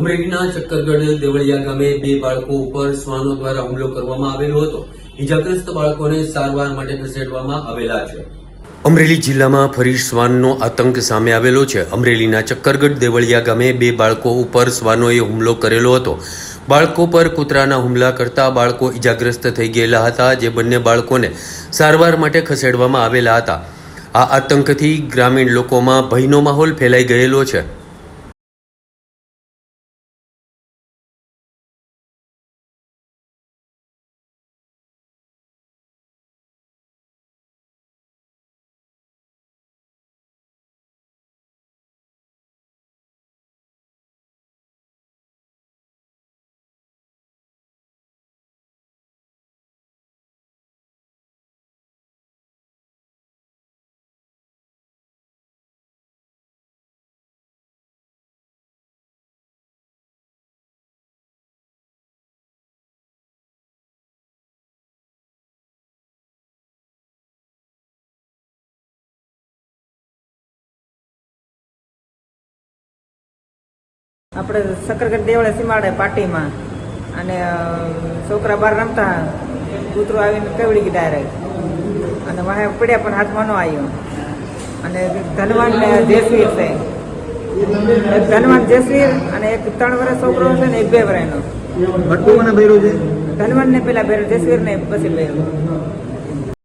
અમરેલીના ચક્કરગઢ દેવળિયા ગામે બે બાળકો ઉપર શ્વાનો દ્વારા હુમલો કરવામાં આવેલો હતો. ઇજાગ્રસ્ત બાળકોને સારવાર માટે ખસેડવામાં આવેલા છે. અમરેલી જિલ્લામાં ફરી શ્વાનનો આતંક સામે આવેલો છે. અમરેલીના ચક્કરગઢ દેવળિયા ગામે બે બાળકો ઉપર શ્વાનોએ હુમલો કરેલો હતો. બાળકો પર કૂતરાના હુમલા કરતા બાળકો ઇજાગ્રસ્ત થઈ ગયેલા હતા, જે બંને બાળકોને સારવાર માટે ખસેડવામાં આવેલા હતા. આ આતંકથી ગ્રામીણ લોકોમાં ભયનો માહોલ ફેલાઈ ગયેલો છે. આપણે સક્કરગઢ દેવળે સીમાડે પાર્ટીમાં અને છોકરા બહાર રમતા કૂતરું આવીને કેવડી ગઈ ડાયરેક્ટ અને વાહે પડ્યા પણ હાથમાં ન આવ્યો. અને ધનવાન ને જયશ્વીર છે. એક ધનવાન જયશ્વીર અને એક ત્રણ વર્ષ છોકરો છે ને એક બે વર્ષનો ધનવાન ને પેલા ભેરો જયશ્વીર ને પછી બેરો